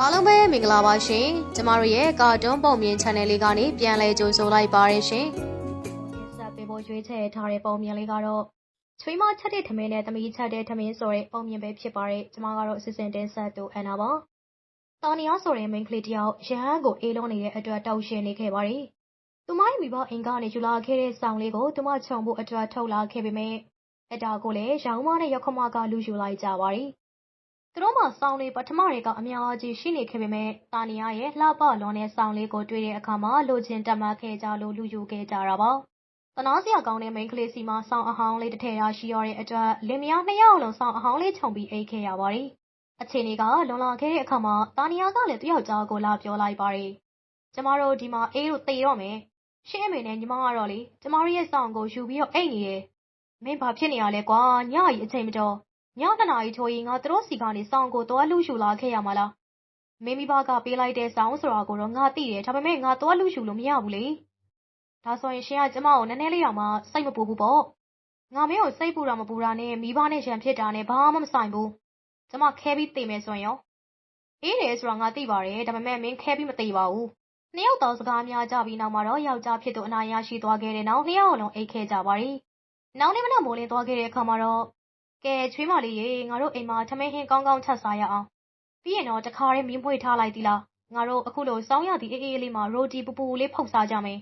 အားလုံးပဲမင်္ဂလာပါရှင်ကျမတို့ရဲ့ကာတွန်းပုံမြင် channel လေးကနေပြန်လည်ကြိုဆိုလိုက်ပါရရှင်ဆက်ပေးဖို့ရွေးချယ်ထားတဲ့ပုံမြင်လေးကတော့ချွေးမချက်တဲ့ထမင်းနဲ့သမီးချက်တဲ့ထမင်းဆိုတဲ့ပုံမြင်ပဲဖြစ်ပါတယ်ကျမကတော့အစစ်စင်တင်ဆက်သူအန်နာပါတာနီယာဆိုတဲ့မိန်းကလေးတယောက်ရဟန်းကိုအေးလုံးနေတဲ့အတွက်တောက်ရှင်နေခဲ့ပါတယ်သူမရဲ့မိဘအိမ်ကနေယူလာခဲ့တဲ့ဆောင်လေးကိုသူမခြုံဖို့အတွက်ထုတ်လာခဲ့ပေမဲ့အတားကိုလည်းရောင်မနဲ့ရောက်ခမကလူယူလိုက်ကြပါတယ် သူတို့မှစောင်းလေးပထမတွေက အများကြီး ရှိနေခဲ့ပေမဲ့တာနီယာရဲ့ လှပလွန်တဲ့ စောင်းလေးကို တွေ့တဲ့အခါမှာ လိုချင်တက်မှတ်ခဲ့ကြလို့လူယူခဲ့ကြတာပါ။တနာစရာကောင်းတဲ့ မိန်းကလေးစီမှာ စောင်းအဟောင်းလေး တစ်ထည်ရရှိရတဲ့အတွက် လင်မယား နှစ်ယောက်လုံး စောင်းအဟောင်းလေး ခြုံပြီး အိတ်ခဲ့ရပါတယ်။အချိန်လေးကလွန်လာခဲ့တဲ့အခါမှာတာနီယာကလည်း သူ့ယောက်ျားကို လာပြောလိုက်ပါတယ်။ကျမတို့ ဒီမှာ အေးတို့ သေတော့မယ်။ရှင်းအမေနဲ့ ညီမကတော့လေ ကျမတို့ရဲ့ စောင်းကို ယူပြီးတော့ အိတ်နေတယ်။မင်းဘာဖြစ်နေရလဲကွာ ညကြီး အချိန်မတော် ညနှစ်နာရီထိုးရင် ငါတို့စီကနေ စောင်းကို သွားလူရှူလာခဲ့ရမှာလား မင်းမိဘက ပေးလိုက်တဲ့ စောင်းဆိုတာကိုတော့ ငါသိတယ် ဒါပေမဲ့ ငါသွားလူရှူလို့ မရဘူးလေ ဒါဆိုရင် ရှင်က ကျမကို နည်းနည်းလေးတော့မှ စိတ်မပူဘူးပေါ့ ငါမင်းကို စိတ်ပူတာ မပူတာနဲ့ မိဘနဲ့ရံဖြစ်တာနဲ့ ဘာမှမဆိုင်ဘူး ကျမ ခဲပြီးသိမယ်ဆိုရင်ရော အေးတယ်ဆိုတာ ငါသိပါတယ် ဒါပေမဲ့ မင်းခဲပြီး မသိပါဘူး နှစ်ယောက်တော့စကားများကြပြီးနောက်မှာတော့ ယောက်ျားဖြစ်သူ အနာရရှိသွားခဲ့တဲ့နောက် နှစ်ယောက်လုံး အိတ်ခဲကြပါရီနောက်နေ့မနက် မိုးလင်းသွားခဲ့တဲ့အခါမှာတော့ ကဲချွေးမလေးရေငါတို့အိမ်မှာထမင်းဟင်းကောင်းကောင်းချက်စားရအောင်ပြီးရင်တော့တခါတည်းမီးမွေးထားလိုက်သီလားငါတို့အခုလိုစောင်းရသည့်အေးအေးလေးမှာရိုတီပူပူလေးဖုတ်စားကြမယ်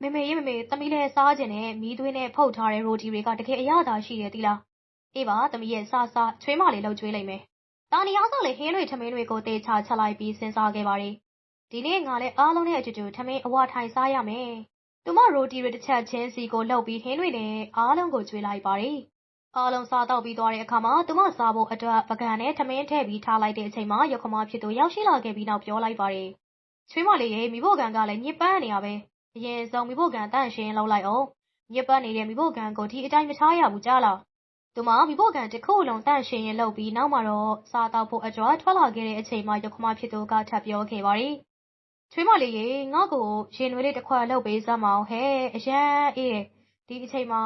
မေမေရေမေမေသမီးလည်းစားခြင်းနဲ့မီးသွေးနဲ့ဖုတ်ထားတဲ့ရိုတီတွေကတကယ်အရသာရှိတယ်သီလားအေးပါသမီးရဲ့စားစားချွေးမလေးလှုပ်ကြွေးလိုက်မယ်တာနီယာကလည်းဟင်းတွေထမင်းတွေကိုတေချာချက်လိုက်ပြီးစဉ်းစားခဲ့ပါတယ်ဒီနေ့ငါလည်းအားလုံးနဲ့အတူတူထမင်းအဝထိုင်စားရမယ်သူမရိုတီတွေတစ်ချက်ချင်းစီကိုလှုပ်ပြီးဟင်းတွေနဲ့အားလုံးကိုကျွေးလိုက်ပါတယ် အားလုံးစားတော့ပြီးသွားတဲ့အခါမှာ သူမစားဖို့အတွက်ပကံနဲ့ထမင်းထည့်ပြီးထားလိုက်တဲ့အချိန်မှာရုပ်ခမဖြစ်သူ ရောက်ရှိလာခဲ့ပြီးနောက် ပြောလိုက်ပါတယ်။ချွေးမလေးရဲ့မိဖို့ကံကလည်း ညစ်ပန်းနေရပဲ။အရင်ဆုံးမိဖို့ကံတန့်ရှင်းလောက်လိုက်အောင်။ညစ်ပန်းနေတဲ့မိဖို့ကံကို ဒီအတိုင်း မထားရဘူးကြားလား။သူမမိဖို့ကံတစ်ခုလုံးတန့်ရှင်းရင်လုပ်ပြီး နောက်မှာတော့ စားတော့ဖို့အကြွားထွက်လာခဲ့တဲ့အချိန်မှာရုပ်ခမဖြစ်သူက ထပ်ပြောခဲ့ပါတယ်။ချွေးမလေးရေ ငါ့ကို ရင်နွေးလေးတစ်ခွက်လုပ်ပေးစမ်းမအောင်ဟဲ့ အရန်အေးဒီအချိန်မှာ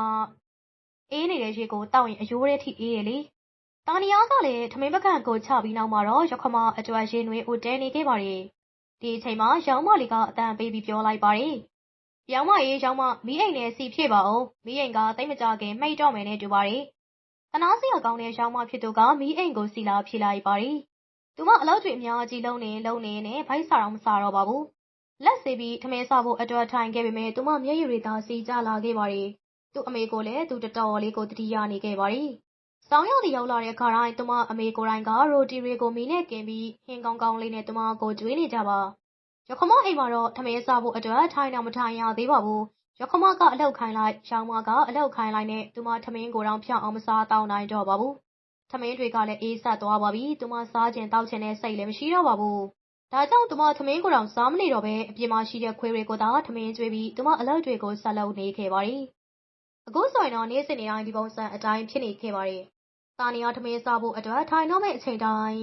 အေးနေတဲ့ရေကိုတောက်ရင်အယိုးထဲထိအေးတယ်လေ။တာနီယာကလည်းထမင်းပကံကိုချပြီးနောက်မှာတော့ရခမအတွက်ရေနွေးဦးတဲနေခဲ့ပါတယ်။ဒီအချိန်မှာရောင်မလေးကအတန်ပေးပြီးပြောလိုက်ပါတယ်။ရောင်မရေရောင်မမီးအိမ်နဲ့စီဖြည့်ပါအောင်။မီးအိမ်ကတိတ်မကြခင်မှိတ်တော့မယ်နဲ့တူပါတယ်။တနာစရာကောင်းတဲ့ရောင်မဖြစ်သူကမီးအိမ်ကိုစီလာဖြည့်လိုက်ပါတယ်။သူမအလောက်တွေအများကြီးလုံးနေလုံးနေနဲ့ဗိုက်စာတော့မစားတော့ပါဘူး။လက်စေးပြီးထမင်းစားဖို့အတွက်ထိုင်ခဲ့ပေမဲ့သူမမျက်ရည်တွေသာစီကျလာခဲ့ပါတယ်။ သူ့အမေကိုလည်း သူ တော်တော်လေးကိုတတိယနေခဲ့ပါရီ။ဆောင်းရောက်တရောက်လာတဲ့ခါတိုင်း သူမအမေကိုယ်တိုင်က ရိုတီတွေကို မီနဲ့ကင်ပြီး ဟင်းကောင်းကောင်းလေးနဲ့ သူမကို ကျွေးနေကြပါ။ရခမအိမ်မှာတော့ ထမင်းစားဖို့အတွက် ထိုင်တော့မထိုင်ရသေးပါဘူး။ရခမက အလောက်ခိုင်းလိုက်ရောင်မက အလောက်ခိုင်းလိုက်နဲ့ သူမ ထမင်းကိုတော့ဖြောင်းအောင် မစားတောင်းနိုင်တော့ပါဘူး။ထမင်းတွေကလည်း အေးဆက်သွားပါပြီ။သူမ စားခြင်းတောက်ခြင်းနဲ့ စိတ်လည်း မရှိတော့ပါဘူး။ဒါကြောင့် သူမ ထမင်းကိုတော့စားမနေတော့ပဲအပြင်မှာရှိတဲ့ ခွေးတွေကိုသာ ထမင်းကျွေးပြီး သူမအလုပ်တွေကို ဆက်လုပ်နေခဲ့ပါရီ။ အခုဆိုရင်တော့ နေ့စဉ်နေ့တိုင်း ဒီပုံစံအတိုင်း ဖြစ်နေခဲ့ပါတယ်။တာနီယာထမင်းစားဖို့အတွက် ထိုင်တော့မယ့်အချိန်တိုင်း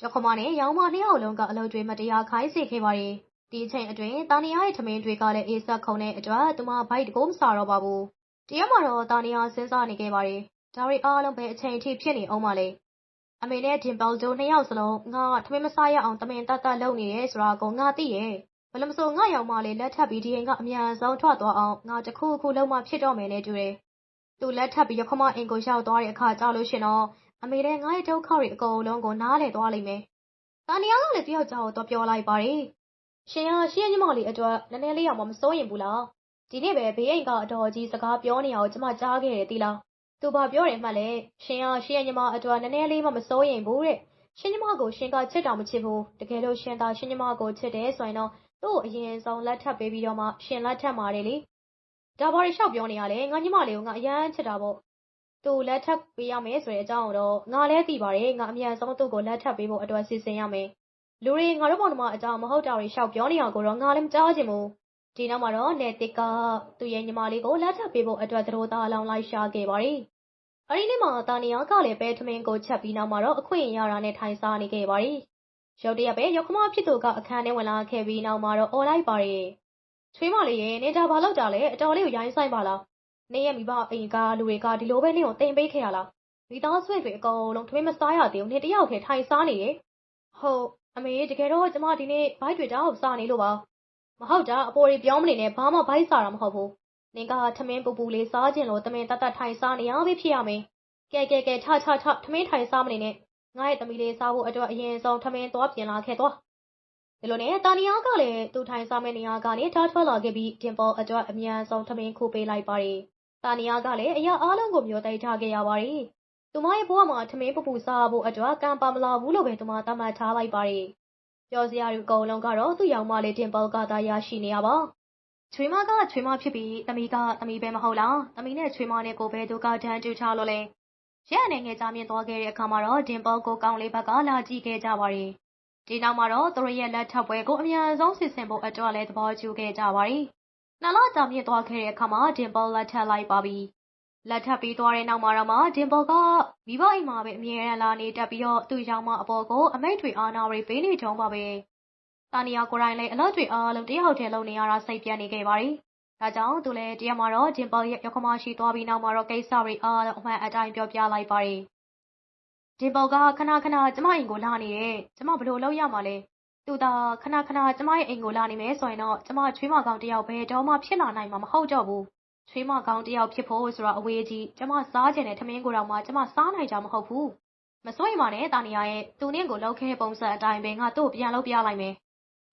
ရခမနဲ့ရောင်မနှစ်ယောက်လုံးက အလုပ်တွေ မတရားခိုင်းစေခဲ့ပါတယ်။ဒီအချိန်အတွင်းတာနီယာရဲ့ ထမင်းတွေကလည်း အေးဆက်ခုံတဲ့အတွက် သူမ ဘိုက်တကိုးမစားတော့ပါဘူး။တရားမှာတော့တာနီယာစဉ်းစားနေခဲ့ပါတယ်။ဒါတွေအားလုံးပဲအချိန်အထိ ဖြစ်နေအောင်ပါလေ။အမေနဲ့ ဒင်ပေါတိုနှစ်ယောက်စလုံး ငါ ထမင်းမစားရအောင် တမင်တတ်တတ်လုပ်နေတယ်ဆိုတာကို ငါ သိရဲ့။ ဘယ်လိုမဆို ငါ့ယောင်မလေး လက်ထပ်ပြီး ဒီအိမ်က အမြန်ဆုံးထွက်သွားအောင် ငါတခုခုလုံးမဖြစ်တော့မယ်နဲ့တူတယ်။သူလက်ထပ်ပြီးရခမအိမ်ကို ရောက်သွားတဲ့အခါကြောက်လို့ရှင်တော့ အမေလည်းငါ့ရဲ့ဒုက္ခတွေ အကုန်လုံးကို နားလည်သွားလိမ့်မယ်။တာနီယာကလည်းတယောက်ကြောက်တော့ပြောလိုက်ပါတယ်။ရှင်ဟာရှင်းညီမလေးအတွက် နည်းနည်းလေးအောင်မစိုးရင်ဘူးလား။ဒီနေ့ပဲ ဘေးအိမ်ကအတော်ကြီး စကားပြောနေအောင်ကျမ ကြားခဲ့တယ်တီလား။သူဘာပြောတယ်မှလဲ ရှင်ဟာရှင်းညီမအတွက် နည်းနည်းလေးမှ မစိုးရင်ဘူးတဲ့။ရှင်ညီမကို ရှင်က ချစ်တော်မချစ်ဘူး။တကယ်လို့ ရှင်သာ ရှင်ညီမကို ချစ်တယ်ဆိုရင်တော့ သူ့ကိုအရင်ဆုံးလက်ထပ်ပေးပြီးတော့မှရှင်လက်ထပ်မှာတယ်လေ။ဒါဘာတွေလျှောက်ပြောနေရလဲ။ငါညီမလေးကိုငါအရမ်းချစ်တာပေါ့။သူ့လက်ထပ်ပေးရမယ်ဆိုတဲ့အကြောင်းကိုတော့ငါလည်းသိပါတယ်။ငါအမြန်ဆုံးသူ့ကိုလက်ထပ်ပေးဖို့အတွက်စီစဉ်ရမယ်။လူတွေငါတို့မောင်နှမအကြောင်းမဟုတ်တာတွေလျှောက်ပြောနေတာကိုတော့ငါလည်းမကြားချင်ဘူး။ဒီနောက်မှာတော့နယ်သစ်ကသူ့ရဲ့ညီမလေးကိုလက်ထပ်ပေးဖို့အတွက်သတို့သားအလောင်းလိုက်ရှာခဲ့ပါတယ်။အဲဒီနေ့မှာသာနီယာကလည်းပဲထမင်းကိုချက်ပြီးနောက်မှာတော့အခွင့်အရေးရတာနဲ့ထိုင်စားနေခဲ့ပါတယ် ရုတ်တရက်ပဲရောက်ခမဖြစ်သူက အခန်းထဲဝင်လာခဲ့ပြီးနောက်မှာတော့អော်လိုက်ပါရဲ့ချွေးမလေးရဲ့နေကြဘာလောက်တာလဲ အတော်လေးကို ရိုင်းဆိုင်ပါလားနေရဲ့မိဘအိမ်ကလူတွေက ဒီလိုပဲနေကိုတင်ပေးခဲ့ရလား မိသားစုတွေအကုန်လုံး ထမင်းမစားရသေးဘူးနေတယောက်ထဲထိုင်စားနေရဲ့ဟုတ်အမေတကယ်တော့ ကျမဒီနေ့ဘိုက်တွေတောက်စားနေလို့ပါ မဟုတ်တာ အပေါ်တွေပြောမနေနဲ့ ဘာမှဘိုက်စားတာမဟုတ်ဘူး နင်က ထမင်းပူပူလေးစားခြင်းလို့ တမင်တတ်တတ်ထိုင်စားနေရပြီဖြစ်ရမယ် ကဲကဲကဲ ထထထ ထမင်းထိုင်စားမနေနဲ့ ငါရဲ့သမီးလေးစားဖို့အတွက်အရင်ဆုံးထမင်းသွားပြင်လာခဲ့သွားဒီလိုနဲ့တာနီယာကလည်းသူထိုင်စားမယ့်နေရာကနေထားထွက်လာခဲ့ပြီးတင်ပေါ်အတွက်အမြန်ဆုံးထမင်းခိုးပေးလိုက်ပါတယ်တာနီယာကလည်းအရာအားလုံးကိုမျိုးသိထားခဲ့ရပါတယ်သူမရဲ့ဘဝမှာထမင်းပူပူစားဖို့အတွက်ကံပါမလာဘူးလို့ပဲသူမသတ်မှတ်ထားလိုက်ပါတယ်ပြောစရာတွေအကုန်လုံးကတော့သူ့ယောင်မလေးတင်ပေါ်ကသာရရှိနေရပါချွေးမကချွေးမဖြစ်ပြီးသမီးကသမီးပဲမဟုတ်လားသမီးနဲ့ချွေးမနဲ့ကိုပဲသူကတန်းတူထားလို့လဲ ရဲအနေငယ်ကြားမြင်သွားခဲ့တဲ့အခါမှာတော့ဒင်ပေါ်ကိုကောင်းလေးဘက်ကလာကြည့်ခဲ့ကြပါတယ်ဒီနောက်မှာတော့သူတို့ရဲ့လက်ထပ်ပွဲကိုအများဆုံးဆင်ဆင်ဖို့အတွက်လည်းသဘောကျခဲ့ကြပါတယ်နှစ်လကြာမြင့်သွားခဲ့တဲ့အခါမှာဒင်ပေါ်လက်ထပ်လိုက်ပါပြီလက်ထပ်ပြီးသွားတဲ့နောက်မှာတော့မှဒင်ပေါ်ကမိဘအိမ်မှာပဲအမြဲတမ်းလာနေတတ်ပြီးတော့သူ့ရောင်မအပေါ်ကိုအမိတ်တွေအာနာတွေပေးနေကြုံပါပဲတာနီယာကိုရိုင်းလည်းအလုပ်တွေအားလုံးတယောက်တည်းလုပ်နေရတာစိတ်ပြတ်နေခဲ့ပါတယ်။ ဒါကြောင့် သူလည်း တရားမှာတော့ ဂျင်ပေါ်ရဲ့ရောက်ခမရှိသွားပြီးနောက်မှာတော့ ကိစ္စတွေအားလုံး အမှန်အတိုင်း ပြောပြလိုက်ပါတယ်။ဂျင်ပေါ်ကခဏခဏ ကျမအိမ်ကို လာနေတယ်။ကျမဘလို့လုပ်ရမှာလဲ။သူသာ ခဏခဏ ကျမရဲ့အိမ်ကို လာနေမယ်ဆိုရင်တော့ ကျမ ချွေးမကောင်တယောက်ပဲတော့မှ ဖြစ်လာနိုင်မှာ မဟုတ်တော့ဘူး။ချွေးမကောင်တယောက် ဖြစ်ဖို့ဆိုတာ အဝေးကြီး ကျမ စားချင်တဲ့ ထမင်းကိုတော့မှ ကျမ စားနိုင်ကြမဟုတ်ဘူး။မစိုးရင်ပါနဲ့တာနီယာရဲ့ သူနဲ့ကိုလောက်ခဲပုံစံအတိုင်းပဲ ငါတို့ပြန်လုပ်ပြလိုက်မယ်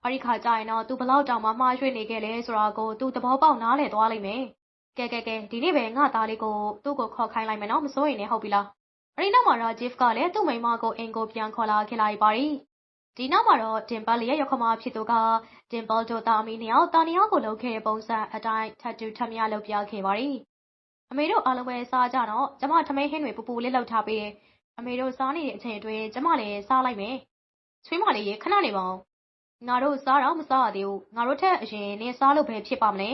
အဲ့ဒီခါကျရင်တော့သူဘလောက်တောင်မှမှားရွှေ့နေခဲ့လဲဆိုတာကိုသူသဘောပေါက်နားလည်သွားလိမ့်မယ်။ကဲကဲကဲဒီနေ့ပဲငါသားလေးကိုသူ့ကိုခေါ်ခိုင်းလိုက်မယ်နော်မစိုးရင်လည်းဟုတ်ပြီလား။အဲ့ဒီနောက်မှာတော့ Jeff ကလည်းသူ့မိန်းမကိုအိမ်ကိုပြန်ခေါ်လာခဲ့လိုက်ပါရီ။ဒီနောက်မှာတော့ Dimple ရဲ့ရောက်ခမဖြစ်သူက Dimple တို့သားအမိနှစ်ယောက်တာနီယာကိုလုပ်ခဲ့တဲ့ပုံစံအတိုင်းထပ်တူထပ်မြလုပ်ပြခဲ့ပါရီ။အမေတို့အားလုံးပဲစားကြတော့ကျမထမင်းဟင်းတွေပူပူလေးလှုပ်ထားပေးတယ်။အမေတို့စားနေတဲ့အချိန်အတွင်းကျမလည်းစားလိုက်မယ်။ချွေးမလေးရေခဏနေပါဦး ငါတို့စားတော့မစားရသေးဘူးငါတို့ထက်အရင်နင်းစားလို့ပဲဖြစ်ပါမလဲ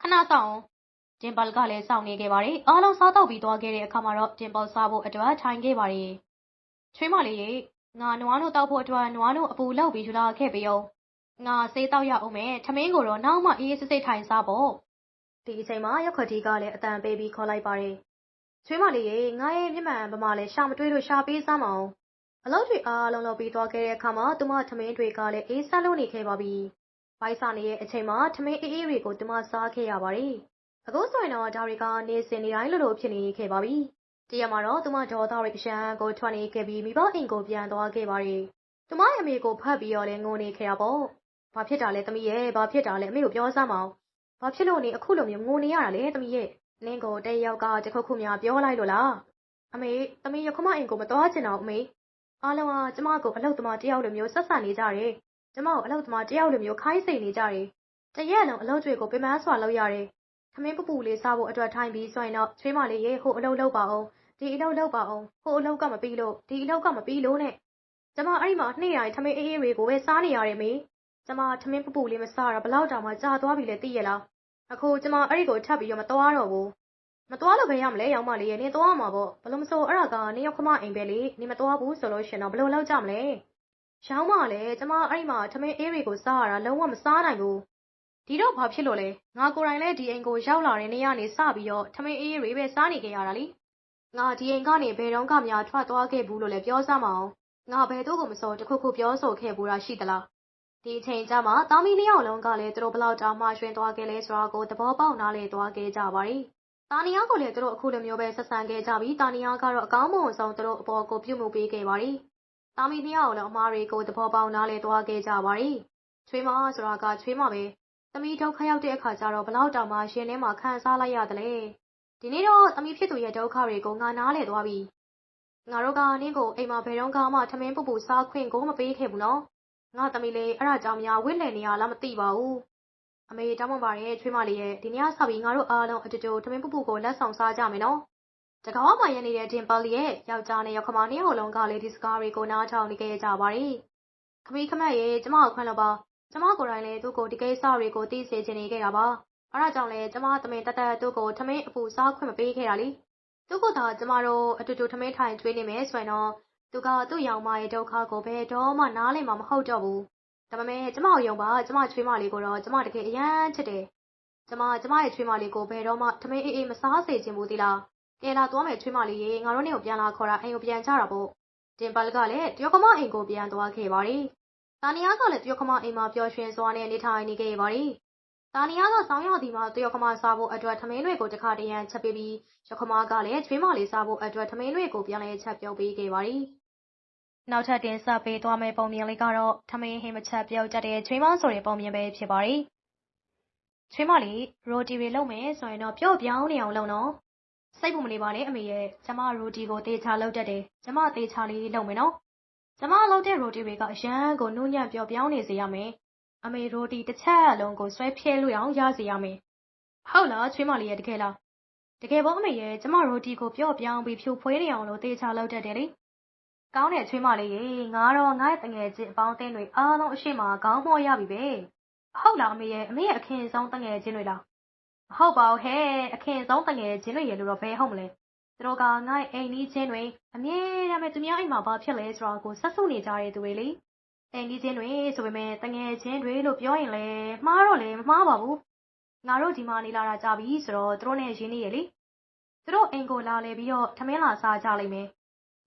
ခဏဆောင်ဂျင်ပယ်ကလည်းစောင့်နေခဲ့ပါတယ်အားလုံးစားတော့ပြီးသွားခဲ့တဲ့အခါမှာတော့ဂျင်ပယ်စားဖို့အတွက်ထိုင်ခဲ့ပါတယ်ချွေးမလေးရေငါနွားတို့တောက်ဖို့အတွက်နွားတို့အပူလောက်ပြီးယူလာခဲ့ပြီးအောင်ငါစေးတောက်ရအောင်မယ်ထမင်းကိုတော့နောက်မှအေးစစ်စစ်ထိုင်စားဖို့ဒီအချိန်မှာရက်ခွက်ကြီးကလည်းအတန်ပေးပြီးခေါ်လိုက်ပါတယ်ချွေးမလေးရေငါရဲ့မျက်မှန်ပမာလည်းရှာမတွေးလို့ရှာပေးစမ်းမအောင် အလုပ်တွေအားလုံး လုပ်ပြီးသွားခဲ့တဲ့အခါမှာ သူမထမင်းတွေကလည်း အေး ဆက်လို့နေခဲ့ပါပြီ။ဘိုက်စာနေရဲ့အချိန်မှာ ထမင်းအေးအေးတွေကို သူမစားခဲ့ရပါတယ်။အခုဆိုရင်တော့ ဒါတွေက နေစင်နေတိုင်းလိုလို ဖြစ်နေခဲ့ပါပြီ။တရက်မှာတော့ သူမဒေါ်သားတွေ အရှမ်းကိုထွက်နေခဲ့ပြီး မိဘအိမ်ကို ပြန်သွားခဲ့ပါတယ်။သူမရဲ့အမေကို ဖတ်ပြီးတော့လည်း ငိုနေခဲ့တာပေါ့။ဘာဖြစ်တာလဲ သမီးရဲ့ဘာဖြစ်တာလဲ အမေကို ပြောစမ်းမအောင်။ဘာဖြစ်လို့နေအခုလိုမျိုး ငိုနေရတာလဲ သမီးရဲ့နင်းကိုတဲ့ယောက်က တခုခုများ ပြောလိုက်လို့လား။အမေ သမီးရခမအိမ်ကို မသွားချင်တော့အမေ အားလုံးကကျမကိုအလုပ်သမားတယောက်လိုမျိုးဆက်ဆံနေကြတယ်။ကျမကိုအလုပ်သမားတယောက်လိုမျိုးခိုင်းစိန်နေကြတယ်။တရက်လုံးအလုပ်တွေကိုပင်ပန်းစွာလုပ်ရတယ်။ထမင်းပပူလေးစားဖို့အတွက်ထိုင်ပြီးဆိုရင်တော့ချွေးမလေးရေဟိုအလုပ်လုပ်ပါအောင်။ဒီအလုပ်လုပ်ပါအောင်။ဟိုအလုပ်ကမပြီးလို့ဒီအလုပ်ကမပြီးလို့နဲ့ကျမအဲ့ဒီမှာနှိမ့်ရိုင်ထမင်းအေးအေးတွေကိုပဲစားနေရတယ်မေ။ကျမထမင်းပပူလေးမစားတာဘလောက်တောင်မှကြာသွားပြီလဲသိရလား။အခုကျမအဲ့ဒီကိုထပ်ပြီးတော့မသွားတော့ဘူး မသွားလို့ပဲရမလဲရောင်မလေးရဲ့နင်သွားမှာပေါ့ဘလို့မဆိုအဲ့ဒါကနင်ရောက်ခမအိမ်ပဲလေနင်မသွားဘူးဆိုလို့ရှင်တော့ဘလို့လောက်ကြမလဲရောင်းမလည်းကျမအဲ့ဒီမှာထမင်းအေးတွေကိုစားရတာလုံးဝမစားနိုင်ဘူးဒီတော့ဘာဖြစ်လို့လဲငါကိုယ်တိုင်လည်းဒီအိမ်ကိုရောက်လာတဲ့နေ့ကနေစပြီးတော့ထမင်းအေးတွေပဲစားနေကြရတာလीငါဒီအိမ်ကနေဘယ်တော့မှများထွက်သွားခဲ့ဘူးလို့လည်းပြောစမ်းမအောင်ငါဘယ်သူ့ကိုမစောတခုခုပြောဆိုခဲ့ဘူးတာရှိသလားဒီအချိန်ကျမှတာမီလျောက်လုံးကလည်းသူတို့ဘလောက်တောင်မှရွှင်သွားခဲ့လဲဆိုတာကိုသဘောပေါက်နားလေသွားခဲ့ကြပါ ರಿ တာနီယာကိုလည်း သူတို့အခုလိုမျိုးပဲ ဆက်ဆံခဲ့ကြပြီးတာနီယာကတော့ အကောင်းမွန်ဆုံး သူတို့အပေါ်ကိုပြုမှုပေးခဲ့ပါရီ။တာမီနီယာကိုလည်းအမားတွေကို သဘောပေါက် နားလည်သွားခဲ့ကြပါရီ။ချွေးမဆိုတာက ချွေးမပဲ။သမီး ဒုက္ခရောက်တဲ့အခါကျတော့ဘလောက်တောင်မှရှင်ထဲမှာ ခံစားလိုက်ရတယ်လေ။ဒီနေ့တော့ သမီးဖြစ်သူရဲ့ ဒုက္ခတွေကို ငါနားလည်သွားပြီ။ငါတို့က နင်းကို အိမ်မှာ ဘယ်တော့မှ ထမင်းပူပူစားခွင့်ကို မပေးခဲ့ဘူးနော်။ငါသမီးလေးအဲ့ဒါကြောင့်များဝစ်လည်နေရလား မသိပါဘူး။ အမေတောင်းပန်ပါရဲ့ချွေးမလေးရဲ့ဒီနေ့ကစပြီးငါတို့အားလုံးအတူတူထမင်းပူပူကိုလက်ဆောင်စားကြမယ်နော်တကောင်းမှရနေတဲ့တင်ပါလီရဲ့ယောက်ျားနဲ့ရောက်ခမနှစ်ယောက်လုံးကလည်းဒီစကားတွေကိုနားထောင်နေကြကြပါရီခမီးခမက်ရဲ့ကျမကိုခွင့်လို့ပါကျမကိုယ်တိုင်လည်းသူ့ကိုဒီကိစ္စတွေကိုသိစေချင်နေခဲ့တာပါအဲဒါကြောင့်လည်းကျမသမင်တသက်သူ့ကိုထမင်းအပူစားခွင့်မပေးခဲ့တာလीသူ့ကိုသာကျမတို့အတူတူထမင်းထိုင်ကျွေးနေမယ်ဆိုရင်တော့သူကသူ့ယောင်မရဲ့ဒုက္ခကိုဘယ်တော့မှနားလည်မှာမဟုတ်တော့ဘူး ဒါပေမဲ့ ကျမကိုယုံပါ ကျမချွေးမလေးကိုတော့ ကျမ တကယ်အရန်ချစ်တယ် ကျမ ကျမရဲ့ ချွေးမလေးကို ဘယ်တော့မှ ထမင်းအေးအေး မစားစေချင်ဘူးသီလား ကဲလာသွားမယ် ချွေးမလေးရေ ငါတို့နေကို ပြန်လာခေါ်တာ အိမ်ကိုပြန်ကြတာပေါ့ တင်ပလကလည်း တယောက်ကမအိမ်ကို ပြန်သွားခဲ့ပါရီတာနီယာကလည်း တယောက်ခမအိမ်မှာ ပျော်ရွှင်စွာနဲ့ နေထိုင်နေခဲ့ပါတယ်။တာနီယာကစောင်းရသည်မှာ တယောက်ခမစားဖို့အတွက် ထမင်းတွေကို တခါတရံ ချက်ပေးပြီး ယောက်ခမကလည်း ချွေးမလေးစားဖို့အတွက် ထမင်းတွေကို ပြန်လဲချက်ပြုတ်ပေးခဲ့ပါတယ်။ နောက်ထပ်တင်ဆက်ပေးသွားမယ့်ပုံမြင်လေးကတော့ ထမင်းဟင်းမချက်ပြုတ်တတ်တဲ့ ချွေးမဆိုတဲ့ပုံမြင်ပဲဖြစ်ပါတယ်။ချွေးမလေးရိုတီတွေလုပ်မယ်ဆိုရင်တော့ပျော့ပြောင်းနေအောင်လုပ်နော်။စိတ်ပူမနေပါနဲ့အမေရဲ့ကျမရိုတီကိုတေချာလုပ်တတ်တယ်။ကျမတေချာလေးလုပ်မယ်နော်။ကျမလုပ်တဲ့ရိုတီတွေကအရန်ကိုနုညံ့ပျော့ပြောင်းနေစေရမယ်။အမေရိုတီတစ်ချက်လုံးကိုဆွဲဖြဲလို့အောင်ရစေရမယ်။ဟုတ်လားချွေးမလေးရဲ့တကယ်လား။တကယ်ပေါ့အမေရဲ့ကျမရိုတီကိုပျော့ပြောင်းပြီးဖြူဖွေးနေအောင်လို့တေချာလုပ်တတ်တယ်လေ။ ကောင်းတဲ့ချွေးမလေးရေငါတော့ငါ့ရဲ့တငယ်ချင်းအပေါင်းအသင်းတွေအားလုံးအရှိမခေါင်းမော့ရပြီပဲ။ဟုတ်လားအမေရဲ့အမေရဲ့အခင်ဆုံးတငယ်ချင်းတွေလား။ဟုတ်ပါဘူးဟဲ့အခင်ဆုံးတငယ်ချင်းတွေရေလို့တော့ဘယ်ဟုတ်မလဲ။သူတို့ကငါ့ရဲ့အိမ်ကြီးချင်းတွေအမြဲတမ်းပဲသူများအိမ်မှာဘာဖြစ်လဲဆိုတာကိုဆက်စုနေကြတဲ့သူတွေလေ။အိမ်ကြီးချင်းတွေဆိုပေမဲ့တငယ်ချင်းတွေလို့ပြောရင်လည်းမှားတော့လည်းမမှားပါဘူး။ငါတို့ဒီမှာနေလာတာကြာပြီဆိုတော့သူတို့နဲ့ရင်းနေရလေ။သူတို့အိမ်ကိုလာလေပြီးတော့ထမင်းလာစားကြလိမ့်မယ်။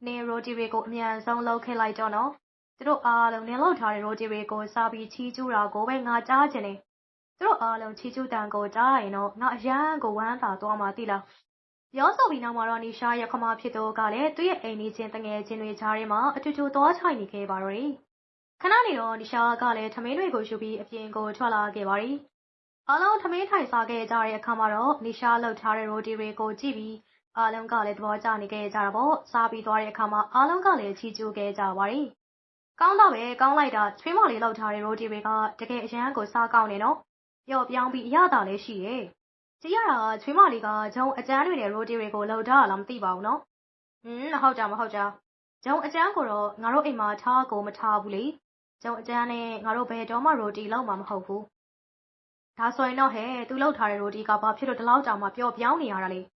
နင် ရိုတီတွေကို အမြန်ဆုံး လုပ်ခဲ့လိုက်တော့နော်။သူတို့အားလုံး နင်လောက်ထားတဲ့ ရိုတီတွေကို စားပြီး ချီးကျူးတာကိုပဲ ငါကြားချင်တယ်။သူတို့အားလုံး ချီးကျူးတန်ကို ကြားရင်တော့ ငါ အရန်ကို ဝမ်းသာသွားမှသိလား။ပြောဆိုပြီးနောက်မှာတော့ နီရှာရခမဖြစ်တော့ကလည်း သူ့ရဲ့အိမ်ကြီးချင်းတငယ်ချင်းတွေကြားထဲမှာ အတူတူ သွားချိုင်နေခဲ့ပါတော့တယ်။ခဏနေတော့ နီရှာကလည်း ထမင်းတွေကို ယူပြီး အပြင်ကို ထွက်လာခဲ့ပါရီ။အားလုံး ထမင်းထိုင်စားခဲ့ကြတဲ့အခါမှာတော့ နီရှာလှုပ်ထားတဲ့ ရိုတီတွေကိုကြည့်ပြီး အားလုံးကလည်းသဘောကျနေခဲ့ကြတာပေါ့။စားပြီးသွားတဲ့အခါမှာအားလုံးကလည်းချီးကျူးခဲ့ကြပါရီ။ကောင်းတော့ပဲကောင်းလိုက်တာချွေးမလေးလှုပ်ထားတဲ့ရိုတီတွေကတကယ်အရန်ကိုစားကောင်းနေနော်။ပျော့ပြောင်းပြီးအရသာလည်းရှိရဲ့။ကြည့်ရတာကချွေးမလေးကဂျုံအကျန်းတွေနဲ့ရိုတီတွေကိုလှုပ်ထားတာလားမသိပါဘူးနော်။ဟင်းဟုတ်ကြမဟုတ်ကြ။ဂျုံအကျန်းကိုတော့ငါတို့အိမ်မှာထားကိုမထားဘူးလေ။ဂျုံအကျန်းနဲ့ငါတို့ဘယ်တော့မှရိုတီလောက်မှာမဟုတ်ဘူး။ဒါဆိုရင်တော့ဟဲ့သူလှုပ်ထားတဲ့ရိုတီကဘာဖြစ်လို့ဒီလောက်တောင်မှပျော့ပြောင်းနေရတာလဲ။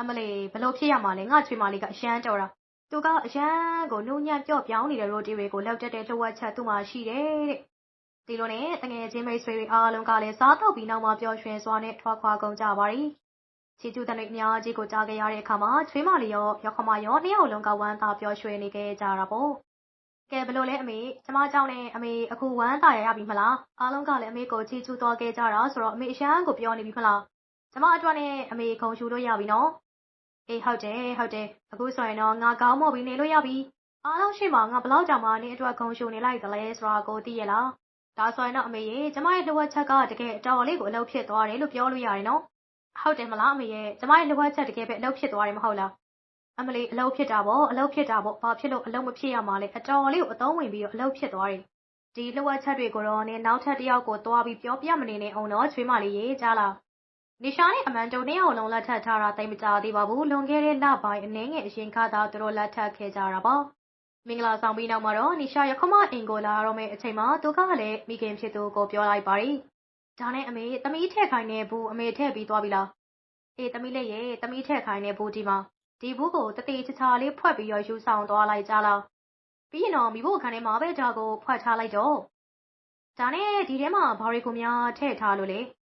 အမလေးဘလို့ဖြစ်ရမှာလဲငါချွေးမလေးကအရှမ်းတော်တာ။သူကအရန်ကိုနှုံညံ့ပျော့ပြောင်းနေတဲ့ရိုတီတွေကိုလှုပ်တတ်တဲ့လှုပ်ဝက်ချက်သူ့မှာရှိတယ်တဲ့။ဒီလိုနဲ့တငယ်ချင်းမိတ်ဆွေတွေအားလုံးကလည်းစားတော့ပြီးနောက်မှပျော်ရွှင်စွာနဲ့ထွားခွာကုန်ကြပါရီ။ချီကျူးတဲ့အများကြီးကိုကြားခဲ့ရတဲ့အခါမှာချွေးမလေးရောရောက်ခမရောနှစ်ယောက်လုံးကဝမ်းသာပျော်ရွှင်နေခဲ့ကြတာပေါ့။ကဲဘလို့လဲအမေကျမကြောင့်နဲ့အမေအခုဝမ်းသာရရပြီမလားအားလုံးကလည်းအမေကိုချီကျူးသွားခဲ့ကြတာဆိုတော့အမေအရန်ကိုပြောနေပြီမလားကျမအတွက်နဲ့အမေခုံရှူလို့ရပြီနော် အေးဟုတ်တယ်ဟုတ်တယ်အခုဆိုရင်တော့ငါကောင်းမော့ပြီးနေလို့ရပြီအားလုံးရှိမှငါဘလောက်ကြောင်မှနေအတွက်ခုံရှူနေလိုက်သလဲဆိုတာကိုသိရလားဒါဆိုရင်တော့အမေရေကျမရဲ့လိုအပ်ချက်ကတကယ်အတော်လေးကိုအလုပ်ဖြစ်သွားတယ်လို့ပြောလို့ရတယ်နော်ဟုတ်တယ်မလားအမေရဲ့ကျမရဲ့လိုအပ်ချက်တကယ်ပဲအလုပ်ဖြစ်သွားတယ်မဟုတ်လားအမလေးအလုပ်ဖြစ်တာပေါ့အလုပ်ဖြစ်တာပေါ့ဘာဖြစ်လို့အလုပ်မဖြစ်ရမှာလဲအတော်လေးကိုအသုံးဝင်ပြီးတော့အလုပ်ဖြစ်သွားတယ်ဒီလိုအပ်ချက်တွေကိုတော့နင်နောက်ထပ်တစ်ယောက်ကိုသွားပြီးပြောပြမနေနဲ့အောင်တော့ချွေးမလေးရေကြားလား နေရှာနဲ့ အမန်တိုနှစ်ယောက်လုံး လက်ထပ်ထားတာတိတ်မကြသေးပါဘူး လွန်ခဲ့တဲ့ လပိုင်းအနည်းငယ်အရင်ခါသာ သူတို့ လက်ထပ်ခဲ့ကြတာပါ မင်္ဂလာဆောင်ပြီးနောက်မှာတော့နီရှာရခမအင်ကို လာတော့မယ့်အချိန်မှာ သူကလည်း မိခင်ဖြစ်သူကို ပြောလိုက်ပါရီဒါနဲ့အမေ သမီးထည့်ခိုင်းနေဘူး အမေထည့်ပြီးသွားပြီလား အေး သမီးလေးရေ သမီးထည့်ခိုင်းနေဘူး ဒီမှာ ဒီဘူးကိုတတိချာချာလေး ဖွက်ပြီးတော့ ယူဆောင်သွားလိုက်ကြလား ပြီးရင်တော့မိဖို့ခန်းထဲမှာပဲ ဒါကို ဖွက်ထားလိုက်တော့ ဒါနဲ့ ဒီထဲမှာ ဘာတွေကိုများ ထည့်ထားလို့လဲ။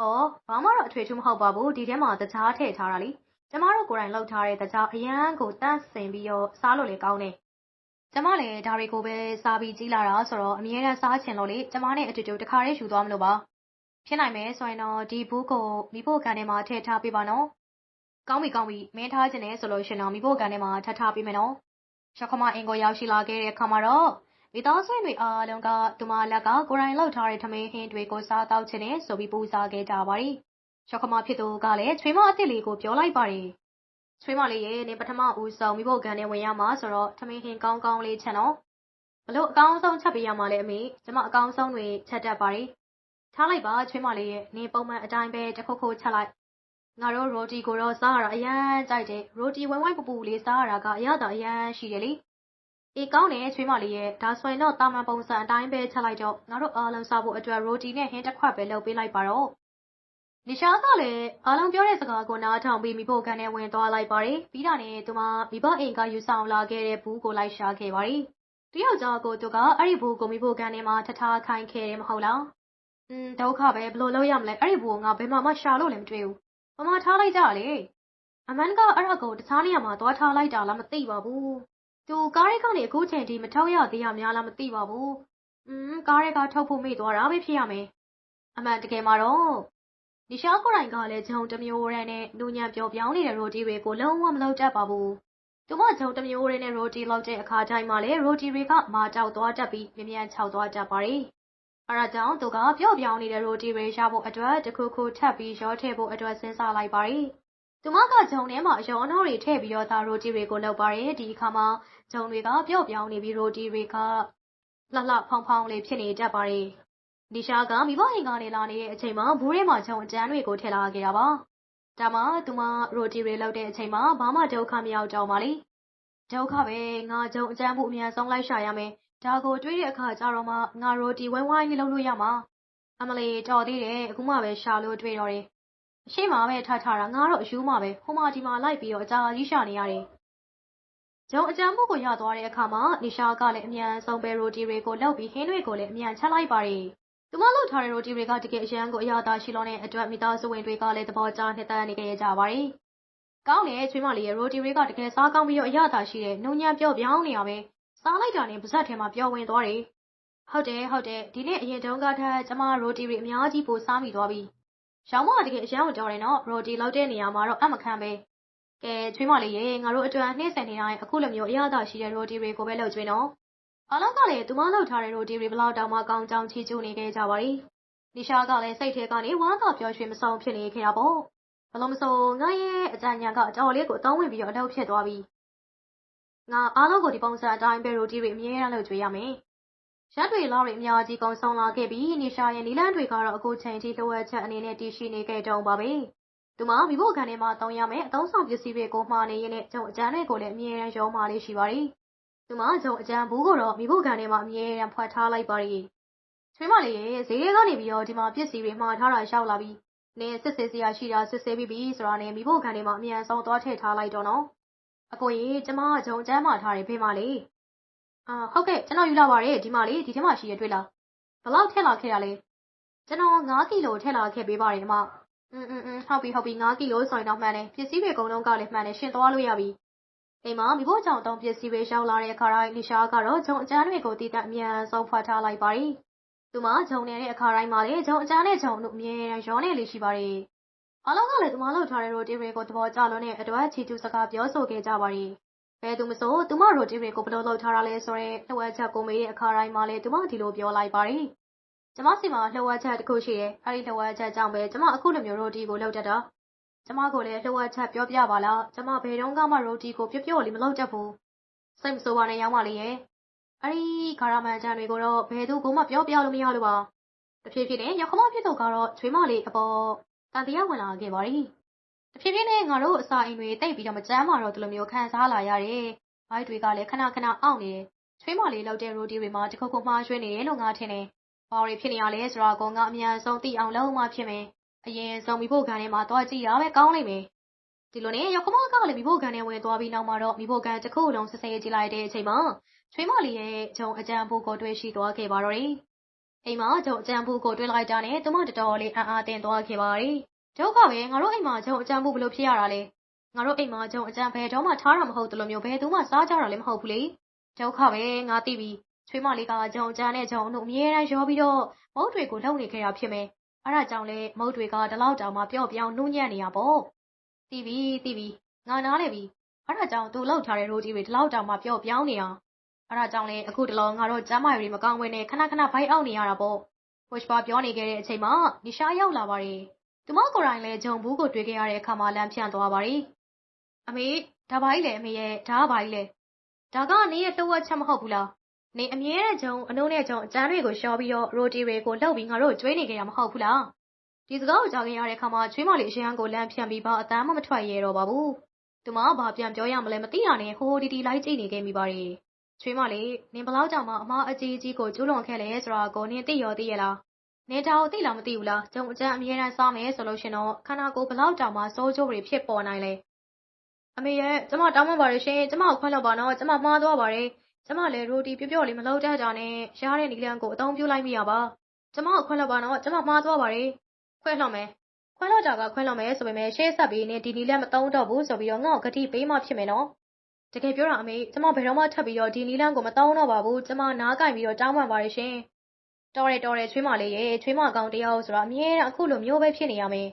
အော်ဘာမှတော့အထွေထူးမဟုတ်ပါဘူးဒီထဲမှာတကြားထည့်ထားတာလေ။ကျမတို့ကိုယ်တိုင်လှုပ်ထားတဲ့တကြားအရန်ကိုတန့်စင်ပြီးတော့စားလို့လေကောင်းတယ်။ကျမလည်းဒါတွေကိုပဲစားပြီးကြီးလာတာဆိုတော့အမြဲတမ်းစားချင်လို့လေကျမနဲ့အတူတူတခါတည်းယူသွားမလို့ပါ။ဖြစ်နိုင်မယ်ဆိုရင်တော့ဒီဘူးကိုမိဖို့ကန်ထဲမှာထည့်ထားပေးပါနော်။ကောင်းပြီကောင်းပြီမင်းထားခြင်းနဲ့ဆိုလို့ရှင်တော့မိဖို့ကန်ထဲမှာထပ်ထားပေးမယ်နော်။ရှော့ခမအင်ကိုရောက်ရှိလာခဲ့တဲ့အခါမှာတော့ မိသားစုတွေအားလုံးကသူမလက်ကကိုရိုင်းလောက်ထားတဲ့ထမင်းဟင်းတွေကိုစားတောက်ခြင်းနဲ့ဆိုပြီးပူဇော်ခဲ့ကြပါရီ။ရှော့ခမဖြစ်သူကလည်းချွေးမအစ်စ်လေးကိုပြောလိုက်ပါရီ။ချွေးမလေးရဲ့နေပထမဦးဆောင်မိဖို့ကန်နဲ့ဝင်ရမှာဆိုတော့ထမင်းဟင်းကောင်းကောင်းလေးချက်နော်။ဘလို့အကောင်းဆုံးချက်ပေးရမှာလဲအမေ။ကျမအကောင်းဆုံးတွေချက်တတ်ပါရီ။ထားလိုက်ပါချွေးမလေးရဲ့နေပုံမှန်အတိုင်းပဲတခုခုချက်လိုက်။ငါတို့ရိုတီကိုတော့စားရတာအရန်ကြိုက်တယ်။ရိုတီဝိုင်းဝိုင်းပူပူလေးစားရတာကအရသာအရန်ရှိတယ်လေ။ အေးကောင်းတယ်ချွေးမလေးရဲ့ဒါဆိုရင်တော့တာမန်ပုံစံအတိုင်းပဲချက်လိုက်တော့ငါတို့အားလုံးစားဖို့အတွက်ရိုတီနဲ့ဟင်းတစ်ခွက်ပဲလုပ်ပေးလိုက်ပါတော့နီရှာကလည်းအားလုံးပြောတဲ့စကားကိုနားထောင်ပြီးမိဖို့ခန်းထဲဝင်သွားလိုက်ပါတယ်ပြီးတာနဲ့သူမမိဘအိမ်ကယူဆောင်လာခဲ့တဲ့ဘူးကိုလိုက်ရှာခဲ့ပါတယ်တယောက်ကြောကိုသူကအဲ့ဒီဘူးကိုမိဖို့ခန်းထဲမှာထထားခိုင်းခဲ့တယ်မဟုတ်လားอืมဒုက္ခပဲဘယ်လိုလုပ်ရမလဲအဲ့ဒီဘူးကိုငါဘယ်မှမရှာလို့လည်းမတွေ့ဘူးမမထားလိုက်ကြလေအမန်ကအဲ့ဒါကိုတခြားနေရာမှာသွားထားလိုက်တာလားမသိပါဘူး သူကားရိတ်ကနေအခုချိန်ထိမထောက်ရသေးရများလားမသိပါဘူး อืมကားရဲကထုတ်ဖို့မေ့သွားတာပဲဖြစ်ရမယ်အမှန်တကယ်မှာတော့နီရှာကိုယ်တိုင်ကလည်းဂျုံတစ်မျိုးရဲနဲ့နူညံပျော်ပြောင်းနေတဲ့ရိုတီတွေကိုလုံးဝမလုပ်တတ်ပါဘူးသူမဂျုံတစ်မျိုးရဲနဲ့ရိုတီလောက်တဲ့အခါတိုင်းမှာလည်းရိုတီတွေကမာတောက်သွားတတ်ပြီးမြ мян ချောက်သွားတတ်ပါတယ်အဲဒါကြောင့်သူကပျော့ပြောင်းနေတဲ့ရိုတီတွေရဖို့အတွက်တစ်ခုခုထပ်ပြီးရောထည့်ဖို့အတွက်စဉ်းစားလိုက်ပါတယ် သူမက ဂျုံထဲမှာအယောအနှောတွေထည့်ပြီးတော့ဒါရိုတီတွေကို လုပ်ပါတယ် ဒီအခါမှာ ဂျုံတွေက ပျော့ပြောင်းနေပြီး ရိုတီတွေက လှလှဖောင်းဖောင်းလေး ဖြစ်နေတတ်ပါတယ်ဒီရှာကမိဘအိမ်ကနေ လာနေတဲ့အချိန်မှာ ဘူးထဲမှာ ဂျုံအကျန်းတွေကို ထည့်လာခဲ့တာပါ ဒါမှ သူမ ရိုတီတွေလုပ်တဲ့အချိန်မှာ ဘာမှ ဒုက္ခမရောက်တော့ပါလေ ဒုက္ခပဲ ငါ ဂျုံအကျန်းမှုအမြန်ဆုံး လိုက်ရှာရမယ် ဒါကို တွေးတဲ့အခါကျတော့မှ ငါ ရိုတီဝိုင်းဝိုင်းလေးလုပ်လို့ရမှာ အမလီတော်သေးတယ် အခုမှပဲ ရှာလို့တွေ့တော့တယ် အရှိမပဲထားထားတာငါတော့အယူမှပဲဟိုမှာဒီမှာလိုက်ပြီးတော့အကြာကြီးရှာနေရတယ်ဂျုံအကြမ်းမှုကိုရသွားတဲ့အခါမှာနီရှာကလည်းအမြန်ဆုံးပဲရိုတီတွေကိုလှုပ်ပြီးဟင်းတွေကိုလည်းအမြန်ချက်လိုက်ပါတယ်သူမလှုပ်ထားတဲ့ရိုတီတွေကတကယ်အရန်ကိုအရသာရှိလို့နဲ့အတွက်မိသားစုဝင်တွေကလည်းသဘောကျနှစ်သက်နေကြကြပါတယ်ကောင်းတယ်ချွေးမလေးရဲ့ရိုတီတွေကတကယ်စားကောင်းပြီးတော့အရသာရှိတဲ့နုံညံပြော့ပြောင်းနေရပဲစားလိုက်တာနဲ့ပါဇက်ထဲမှာပျော်ဝင်သွားတယ်ဟုတ်တယ်ဟုတ်တယ်ဒီနေ့အရင်တုန်းကထက်ကျမရိုတီတွေအများကြီးပိုစားမိသွားပြီ ရောင်းမတကယ်အရန်ကိုကြော်တယ်နော်ရိုတီလောက်တဲ့နေရာမှာတော့အမခံပဲကဲချွေးမလေးရေငါတို့အတွက်နှိမ့်ဆက်နေတိုင်းအခုလိုမျိုးအရသာရှိတဲ့ရိုတီတွေကိုပဲလုပ်ကျွေးနော်အလောက်ကလည်းသူမလောက်ထားတဲ့ရိုတီတွေဘလောက်တောင်မှကောင်းကြောင်ချီကျူးနေခဲ့ကြပါလိနီရှာကလည်းစိတ်ထဲကနေဝမ်းသာပျော်ရွှင်မဆုံးဖြစ်နေခဲ့တာပေါ့ဘလို့မဆိုငါရဲ့အကြံဉာဏ်ကအတော်လေးကိုအသုံးဝင်ပြီးတော့အလုပ်ဖြစ်သွားပြီငါအားလုံးကိုဒီပုံစံအတိုင်းပဲရိုတီတွေအမြဲတမ်းလုပ်ကျွေးရမယ် ရက်တွေလောက်တွေအများကြီးကုန်ဆုံးလာခဲ့ပြီးနီရှာရဲ့နီလန်းတွေကတော့ အခုချိန်ထိ လိုအပ်ချက်အနေနဲ့ တည်ရှိနေခဲ့တုံးပါပဲ။သူမမိဖို့ခံထဲမှာတောင်းရမယ်အသုံးဆောင်ပစ္စည်းတွေကို မှားနေရင်းနဲ့ ဂျုံအကျန်းတွေကိုလည်း အမြဲတမ်း ရောမှလေးရှိပါတယ်။သူမ ဂျုံအကျန်းဘူးကိုတော့မိဖို့ခံထဲမှာ အမြဲတမ်း ဖွက်ထားလိုက်ပါတယ်။ချွေးမလေးရဲ့ ဈေးထဲကနေပြီးတော့ ဒီမှာပစ္စည်းတွေမှားထားတာရောက်လာပြီးနင်းစစ်စစ်စရာရှိတာ စစ်ဆေးပြီးပြီဆိုတာနဲ့မိဖို့ခံထဲမှာ အမြန်ဆုံးသွားထည့်ထားလိုက်တော့နော်။အကိုကြီးကျမ ဂျုံအကျန်းမှာထားတယ်ဖေးမလေး။ အာဟုတ်ကဲ့ကျွန်တော်ယူလာပါတယ်ဒီမှာလေဒီထဲမှာရှိရတွေ့လားဘလောက်ထည့်လာခဲ့တာလဲကျွန်တော်9ကီလိုထည့်လာခဲ့ပေးပါတယ်ဒီမှာอืมอืมอืมဟုတ်ပြီဟုတ်ပြီ9ကီလိုဆိုရင်တော့မှန်တယ်ပစ္စည်းတွေအကုန်လုံးကလည်းမှန်တယ်ရှင်သွားလို့ရပြီအိမ်မှာမိဖို့ကြောင့်တောင်းပစ္စည်းတွေရောက်လာတဲ့အခါတိုင်းနီရှာကတော့ဂျုံအကျန်းတွေကိုတည်တဲ့အမြန်ဆုံးဖွက်ထားလိုက်ပါတယ်သူမဂျုံနေတဲ့အခါတိုင်းမှာလေဂျုံအကျန်းနဲ့ဂျုံတို့အမြဲရောနေလေးရှိပါတယ်အလောက်ကလည်းသူမလှုပ်ထားတဲ့ရိုတီတွေကိုသဘောကျလို့နဲ့အတွက်ချီကျူးစကားပြောဆိုခဲ့ကြပါတယ် ဘယ်သူမဆို သူမရိုတီတွေကို ဘယ်လိုလုပ်ထားတာလဲဆိုတော့လှုပ်ဝက်ချက်ကို မေးတဲ့အခါတိုင်းမှာလည်း သူမ ဒီလိုပြောလိုက်ပါတယ်။ကျမစီမှာလှုပ်ဝက်ချက်တစ်ခုရှိတယ်။အဲဒီလှုပ်ဝက်ချက်ကြောင့်ပဲ ကျမ အခုလိုမျိုးရိုတီကို လုပ်တတ်တာ။ကျမကိုလည်းလှုပ်ဝက်ချက်ပြောပြပါလား။ကျမ ဘယ်တော့မှရိုတီကိုပြပြလေး မလုပ်တတ်ဘူး။စိတ်မဆိုးပါနဲ့ရောင်းပါလေရဲ့။အဲဒီ ဂါရမန်ချန်တွေကိုတော့ ဘယ်သူကမှ ပြောပြလို့မရလို့ပါ။တဖြည်းဖြည်းနဲ့ရောက်ခမဖြစ်တော့ကတော့ ချွေးမလေးအပေါ်တန်တရားဝင်လာခဲ့ပါရီ။ တဖြည်းဖြည်းနဲ့ ငါတို့အစာအိမ်တွေတိတ်ပြီးတော့မကြမ်းမာတော့ဒီလိုမျိုး ခံစားလာရတယ်။ဘိုက်တွေကလည်း ခဏခဏအောင့်နေတယ်။ချွေးမလေးလောက်တဲ့ ရိုတီတွေမှာ တခုခုမှားရွှေ့နေတယ်လို့ ငါထင်တယ်။ဘာတွေဖြစ်နေရလဲဆိုတာကငါ အမြန်ဆုံးသိအောင် လုပ်မှဖြစ်မယ်။အရင်ဆုံးမိဖို့ခံထဲမှာ သွားကြည့်တာပဲ ကောင်းလိမ့်မယ်။ဒီလိုနဲ့ရောက်ခမကလည်းမိဖို့ခံထဲ ဝင်သွားပြီးနောက်မှာတော့မိဖို့ခံတစ်ခုလုံး စစ်ဆေးကြည့်လိုက်တဲ့အချိန်မှာ ချွေးမလေးရဲ့ ဂျုံအကြံဖို့ကို တွေ့ရှိသွားခဲ့ပါတော့တယ်။အိမ်မှာ ဂျုံအကြံဖို့ကို တွေ့လိုက်တာနဲ့ သူမ တော်တော်လေး အံ့အားသင့်သွားခဲ့ပါတယ်။ ဒုက္ခပဲငါတို့အိမ်မှာဂျုံအကြံဖို့ဘလို့ဖြစ်ရတာလဲငါတို့အိမ်မှာဂျုံအကြံဘယ်တော့မှထားတာမဟုတ်တလို့မျိုးဘယ်သူမှစားကြတာလည်းမဟုတ်ဘူးလေဒုက္ခပဲငါသိပြီချွေးမလေးကဂျုံအကြံနဲ့ဂျုံအနှုတ်အမြဲတမ်းရောပြီးတော့မုတ်တွေကိုလှုပ်နေခဲ့တာဖြစ်မယ်အဲ့ဒါကြောင့်လေမုတ်တွေကဒီလောက်တောင်မှပျော့ပြောင်းနှူးညံ့နေရပေါ့သိပြီသိပြီငါနားလေပြီအဲ့ဒါကြောင့်သူလှုပ်ထားတဲ့ရိုတီတွေဒီလောက်တောင်မှပျော့ပြောင်းနေအောင်အဲ့ဒါကြောင့်လေအခုတလောငါတို့ကျမ်းမာရီမကောင်းဝင်နဲ့ခဏခဏဘိုက်အောက်နေရတာပေါ့ဝစ်ပါပြောနေခဲ့တဲ့အချိန်မှာနီရှာရောက်လာပါတယ် သူမကိုယ်တိုင်လည်း ဂျုံဘူးကို တွေ့ခဲ့ရတဲ့အခါမှာလမ်းဖြန့်သွားပါတယ်။အမေ ဒါဘာကြီးလဲအမေရဲ့ ဒါက ဘာကြီးလဲ။ဒါကနေရဲ့လှုပ်ဝက်ချက် မဟုတ်ဘူးလား။နေအမြဲတဲ့ဂျုံ အနှုံးနဲ့ ဂျုံအကျန်းတွေကိုရှော့ပြီးတော့ ရိုတီတွေကိုလှုပ်ပြီး ငါတို့ကျွေးနေကြရမဟုတ်ဘူးလား။ဒီစကားကို ကြားခဲ့ရတဲ့အခါမှာ ချွေးမလေး အရန်ကိုလမ်းဖြန့်ပြီး ဘာအတမ်းမှ မထွက်ရဲတော့ပါဘူး။သူမ ဘာပြန်ပြောရမလဲ မသိတာနဲ့ ဟိုဟိုတီတီ လိုက်ကြည့်နေခဲ့မိပါတယ်။ချွေးမလေး နင်ဘလောက်ကြောင့်မှ အမအကြီးကြီးကို ကျူးလွန်ခဲ့လဲဆိုတာကို နင် သိရောသိရလား နေဒါကို သိလား မသိဘူးလား ဂျုံအကျန်း အမြဲတမ်းစားမယ်ဆိုလို့ရှင်တော့ ခန္ဓာကိုယ်ဘလောက်တောင်မှစိုးကျိုးတွေ ဖြစ်ပေါ်နိုင်လဲ အမေရဲ့ ကျမတောင်းပန်ပါတယ်ရှင် ကျမကို ခွင့်လို့ပါနော် ကျမ မှားသွားပါတယ် ကျမလည်း ရိုတီပြပြလေး မလုပ်တတ်ကြနဲ့ ရတဲ့နီလန်ကို အသုံးပြုလိုက်မိရပါ ကျမကို ခွင့်လို့ပါနော် ကျမ မှားသွားပါတယ် ခွင့်လို့မယ် ခွင့်လို့တာက ခွင့်လို့မယ်ဆိုပေမဲ့ရှေ့ဆက်ပြီးနေဒီနီလန်မသုံးတော့ဘူးဆိုပြီးတော့ငါ့ကိုဂတိပေးမှ ဖြစ်မယ်နော် တကယ်ပြောတာ အမေ ကျမ ဘယ်တော့မှ ထပ်ပြီးတော့ဒီနီလန်ကို မသုံးတော့ပါဘူး ကျမ နားကင်ပြီးတော့တောင်းပန်ပါတယ်ရှင် တော်တယ်တော်တယ်ချွေးမလေးရေချွေးမကောင်တရားဆိုတော့အမြဲတမ်းအခုလိုမျိုးပဲဖြစ်နေရမယ်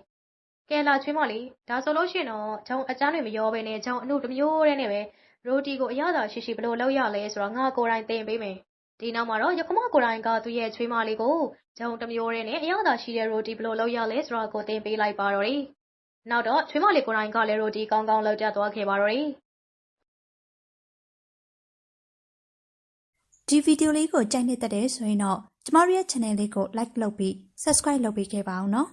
ကဲလာချွေးမလေးဒါဆိုလို့ရှိရင်တော့ဂျုံအကျန်းတွေမရောဘဲနဲ့ဂျုံအနုတစ်မျိုးတည်းနဲ့ပဲရိုတီကိုအရသာရှိရှိဘယ်လိုလုပ်ရလဲဆိုတော့ငါကိုယ်တိုင်သင်ပေးမယ်ဒီနောက်မှာတော့ယခုမကိုယ်တိုင်ကသူ့ရဲ့ချွေးမလေးကိုဂျုံတစ်မျိုးတည်းနဲ့အရသာရှိတဲ့ရိုတီဘယ်လိုလုပ်ရလဲဆိုတော့ကိုသင်ပေးလိုက်ပါတော့တယ်နောက်တော့ချွေးမလေးကိုယ်တိုင်ကလည်းရိုတီကောင်းကောင်းလုပ်တတ်သွားခဲ့ပါတော့တယ်ဒီဗီဒီယိုလေးကိုကြိုက်နေတဲ့တဲ့ဆိုရင်တော့ ကျမတို့ရဲ့ channel လေးကို like လုပ်ပြီး subscribe လုပ်ပေးခဲ့ပါအောင်နော်